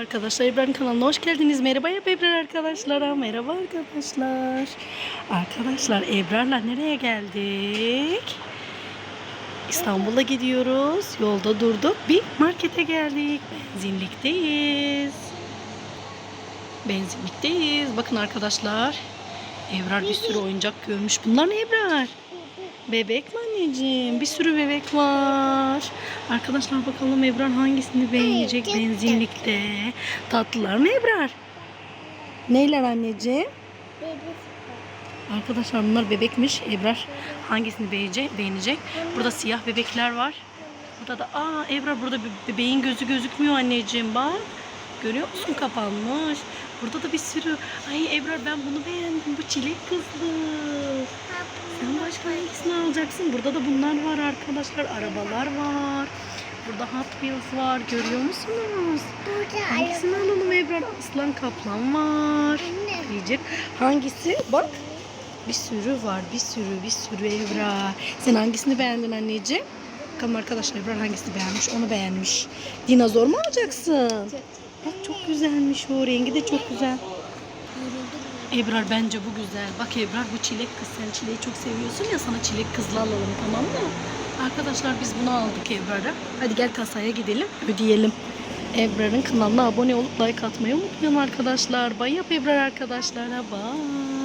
arkadaşlar. Ebrar'ın kanalına hoş geldiniz. Merhaba Ebrar arkadaşlara. Merhaba arkadaşlar. Arkadaşlar Ebrar'la nereye geldik? İstanbul'a gidiyoruz. Yolda durduk. Bir markete geldik. Benzinlikteyiz. Benzinlikteyiz. Bakın arkadaşlar. Ebrar bir sürü oyuncak görmüş. Bunlar ne Ebrar? Bebek mi anneciğim? Bir sürü bebek var. Arkadaşlar bakalım Ebrar hangisini beğenecek benzinlikte. Tatlılar mı Ebrar? Neyler anneciğim? Arkadaşlar bunlar bebekmiş. Ebrar hangisini beğenecek? beğenecek? Burada siyah bebekler var. Burada da aa Ebrar burada be- bebeğin gözü gözükmüyor anneciğim bak. Görüyor musun kapanmış. Burada da bir sürü. Ay Ebrar ben bunu beğendim. Bu çilek kızlı. Alacaksın? Burada da bunlar var arkadaşlar. Arabalar var. Burada Hot Wheels var. Görüyor musunuz? Hangisini alalım Ebrar? Aslan kaplan var. Diyecek. Hangisi? Bak. Bir sürü var. Bir sürü, bir sürü Ebrar. Sen hangisini beğendin anneciğim? Bakalım arkadaşlar Ebrar hangisini beğenmiş? Onu beğenmiş. Dinozor mu alacaksın? Bak çok güzelmiş o. Rengi de çok güzel. Ebrar bence bu güzel. Bak Ebrar bu çilek kız. Sen çileği çok seviyorsun ya sana çilek kızlı alalım tamam mı? Arkadaşlar biz bunu aldık Ebrar'a. Hadi gel kasaya gidelim ödeyelim. Ebrar'ın kanalına abone olup like atmayı unutmayın arkadaşlar. Bay yap Ebrar arkadaşlara. Bay.